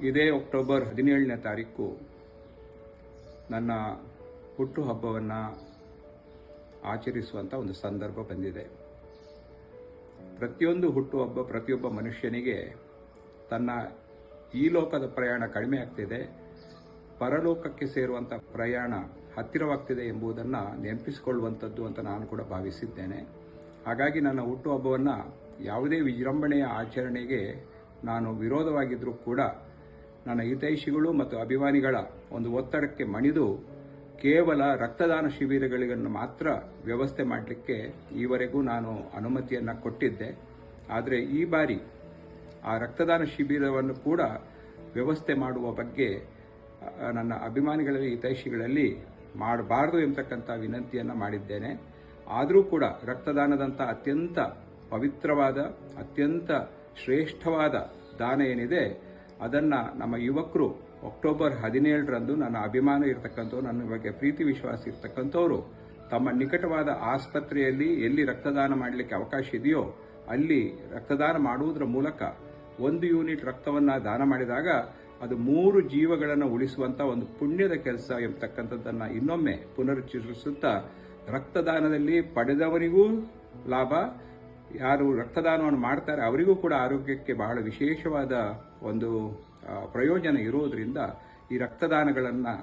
ಇದೇ ಅಕ್ಟೋಬರ್ ಹದಿನೇಳನೇ ತಾರೀಕು ನನ್ನ ಹುಟ್ಟುಹಬ್ಬವನ್ನು ಆಚರಿಸುವಂಥ ಒಂದು ಸಂದರ್ಭ ಬಂದಿದೆ. ಪ್ರತಿಯೊಂದು ಹುಟ್ಟುಹಬ್ಬ ಪ್ರತಿಯೊಬ್ಬ ಮನುಷ್ಯನಿಗೆ ತನ್ನ ಈ ಲೋಕದ ಪ್ರಯಾಣ ಕಡಿಮೆ ಆಗ್ತಿದೆ. ಪರಲೋಕಕ್ಕೆ ಸೇರುವಂಥ ಪ್ರಯಾಣ ಹತ್ತಿರವಾಗ್ತಿದೆ ಎಂಬುದನ್ನು ನೆನಪಿಸಿಕೊಳ್ಳುವಂಥದ್ದು ಅಂತ ನಾನು ಕೂಡ ಭಾವಿಸಿದ್ದೇನೆ. ಹಾಗಾಗಿ ನನ್ನ ಹುಟ್ಟುಹಬ್ಬವನ್ನು ಯಾವುದೇ ವಿಜೃಂಭಣೆಯ ಆಚರಣೆಗೆ ನಾನು ವಿರೋಧವಾಗಿದ್ದರೂ ಕೂಡ ನನ್ನ ಹಿತೈಷಿಗಳು ಮತ್ತು ಅಭಿಮಾನಿಗಳ ಒಂದು ಒತ್ತಡಕ್ಕೆ ಮಣಿದು ಕೇವಲ ರಕ್ತದಾನ ಶಿಬಿರಗಳಿಗನ್ನು ಮಾತ್ರ ವ್ಯವಸ್ಥೆ ಮಾಡಲಿಕ್ಕೆ ಈವರೆಗೂ ನಾನು ಅನುಮತಿಯನ್ನು ಕೊಟ್ಟಿದ್ದೆ. ಆದರೆ ಈ ಬಾರಿ ಆ ರಕ್ತದಾನ ಶಿಬಿರವನ್ನು ಕೂಡ ವ್ಯವಸ್ಥೆ ಮಾಡುವ ಬಗ್ಗೆ ನನ್ನ ಅಭಿಮಾನಿಗಳಲ್ಲಿ, ಹಿತೈಷಿಗಳಲ್ಲಿ ಮಾಡಬಾರದು ಎಂಬತಕ್ಕಂಥ ವಿನಂತಿಯನ್ನು ಮಾಡಿದ್ದೇನೆ. ಆದರೂ ಕೂಡ ರಕ್ತದಾನದಂಥ ಅತ್ಯಂತ ಪವಿತ್ರವಾದ, ಅತ್ಯಂತ ಶ್ರೇಷ್ಠವಾದ ದಾನ ಏನಿದೆ ಅದನ್ನು ನಮ್ಮ ಯುವಕರು ಅಕ್ಟೋಬರ್ ಹದಿನೇಳರಂದು ನನ್ನ ಅಭಿಮಾನ ಇರತಕ್ಕಂಥವ್ರು, ನನ್ನ ಬಗ್ಗೆ ಪ್ರೀತಿ ವಿಶ್ವಾಸ ಇರತಕ್ಕಂಥವ್ರು, ತಮ್ಮ ನಿಕಟವಾದ ಆಸ್ಪತ್ರೆಯಲ್ಲಿ ಎಲ್ಲಿ ರಕ್ತದಾನ ಮಾಡಲಿಕ್ಕೆ ಅವಕಾಶ ಇದೆಯೋ ಅಲ್ಲಿ ರಕ್ತದಾನ ಮಾಡುವುದರ ಮೂಲಕ ಒಂದು ಯೂನಿಟ್ ರಕ್ತವನ್ನು ದಾನ ಮಾಡಿದಾಗ ಅದು ಮೂರು ಜೀವಗಳನ್ನು ಉಳಿಸುವಂಥ ಒಂದು ಪುಣ್ಯದ ಕೆಲಸ ಎಂಬತಕ್ಕಂಥದ್ದನ್ನು ಇನ್ನೊಮ್ಮೆ ಪುನರುಚ್ಚರಿಸುತ್ತಾ ರಕ್ತದಾನದಲ್ಲಿ ಪಡೆದವರಿಗೂ ಲಾಭ ಯಾರು ರಕ್ತದಾನವನ್ನು ಮಾಡ್ತಾರೆ, ಅವರಿಗೂ ಕೂಡ ಆರೋಗ್ಯಕ್ಕೆ ಬಹಳ ವಿಶೇಷವಾದ ಒಂದು ಪ್ರಯೋಜನ ಇರುವುದರಿಂದ ಈ ರಕ್ತದಾನಗಳನ್ನು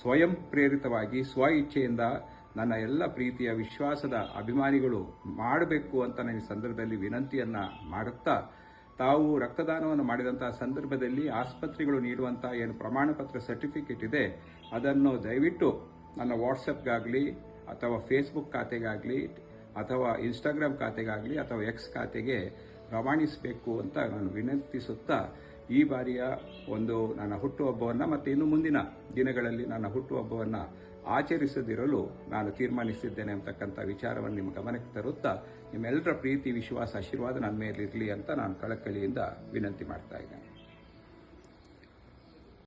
ಸ್ವಯಂ ಪ್ರೇರಿತವಾಗಿ, ಸ್ವ ಇಚ್ಛೆಯಿಂದ ನನ್ನ ಎಲ್ಲ ಪ್ರೀತಿಯ, ವಿಶ್ವಾಸದ ಅಭಿಮಾನಿಗಳು ಮಾಡಬೇಕು ಅಂತ ನಾನು ಸಂದರ್ಭದಲ್ಲಿ ವಿನಂತಿಯನ್ನು ಮಾಡುತ್ತಾ, ತಾವು ರಕ್ತದಾನವನ್ನು ಮಾಡಿದಂತಹ ಸಂದರ್ಭದಲ್ಲಿ ಆಸ್ಪತ್ರೆಗಳು ನೀಡುವಂಥ ಏನು ಪ್ರಮಾಣ ಪತ್ರ ಸರ್ಟಿಫಿಕೇಟ್ ಇದೆ, ಅದನ್ನು ದಯವಿಟ್ಟು ನನ್ನ ವಾಟ್ಸಪ್ಗಾಗಲಿ ಅಥವಾ ಫೇಸ್ಬುಕ್ ಖಾತೆಗಾಗಲಿ ಅಥವಾ ಇನ್ಸ್ಟಾಗ್ರಾಮ್ ಖಾತೆಗಾಗಲಿ ಅಥವಾ ಎಕ್ಸ್ ಖಾತೆಗೆ ರವಾನಿಸಬೇಕು ಅಂತ ನಾನು ವಿನಂತಿಸುತ್ತಾ ಈ ಬಾರಿಯ ಒಂದು ನನ್ನ ಹುಟ್ಟುಹಬ್ಬವನ್ನು ಮತ್ತು ಇನ್ನು ಮುಂದಿನ ದಿನಗಳಲ್ಲಿ ನನ್ನ ಹುಟ್ಟುಹಬ್ಬವನ್ನು ಆಚರಿಸದಿರಲು ನಾನು ತೀರ್ಮಾನಿಸಿದ್ದೇನೆ ಅಂತಕ್ಕಂಥ ವಿಚಾರವನ್ನು ನಿಮ್ಮ ಗಮನಕ್ಕೆ ತರುತ್ತಾ ನಿಮ್ಮೆಲ್ಲರ ಪ್ರೀತಿ, ವಿಶ್ವಾಸ, ಆಶೀರ್ವಾದ ನನ್ನ ಮೇಲಿರಲಿ ಅಂತ ನಾನು ಕಳಕಳಿಯಿಂದ ವಿನಂತಿ ಮಾಡ್ತಾ ಇದ್ದೇನೆ.